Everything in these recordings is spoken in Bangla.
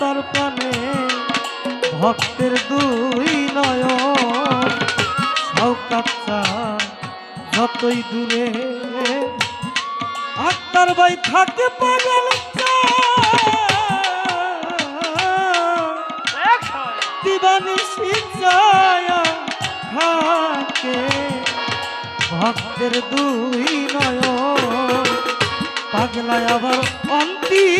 তার প্রাণে ভক্তের দুই নয়ন। সৌকাচ্ছা যতই দূরে আক্তার ভাই থাকে পাগল ভক্তের দুই নয় পাগলায় আবার অন্তিম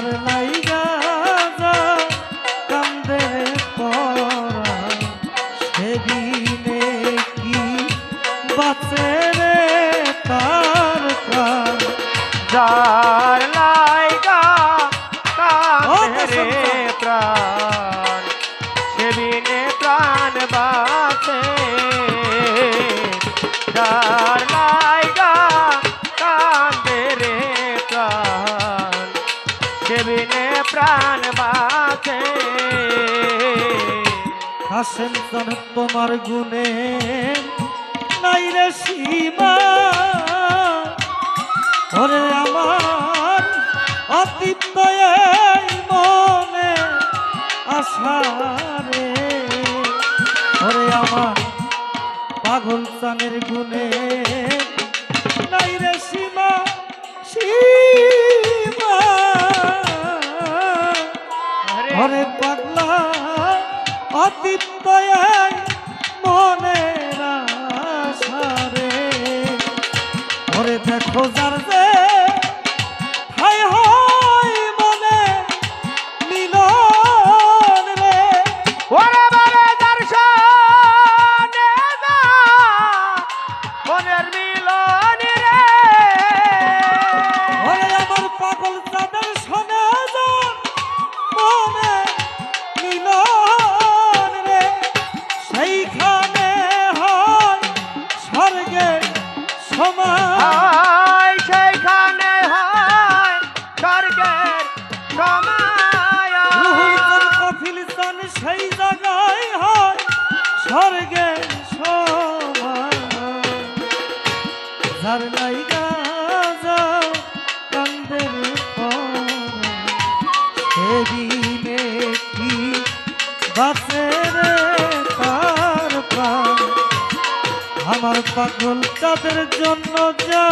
যার লাইগা যা কান্দে পরা সেদিনে কি বাঁচে রে তার যার কাঁদে রে বসন্ত। প্রাণ। সেবিনে প্রাণ বাঁচে জন তোমার গুণে। নাই রে সীমা। ওরে আমার অতীত মনে আশারে ওরে আমার পাগল চানের গুণে। নাই রে সীমা সীমা। ঘরে পাগলা অতীত মনে রাসারে ঘরে দেখো যার যে হাই হাই মনে মিলন রে। ওরে মনের মিলনি লাইগা যাও কান্দের কি তার আমার পাগল তাদের জন্য যা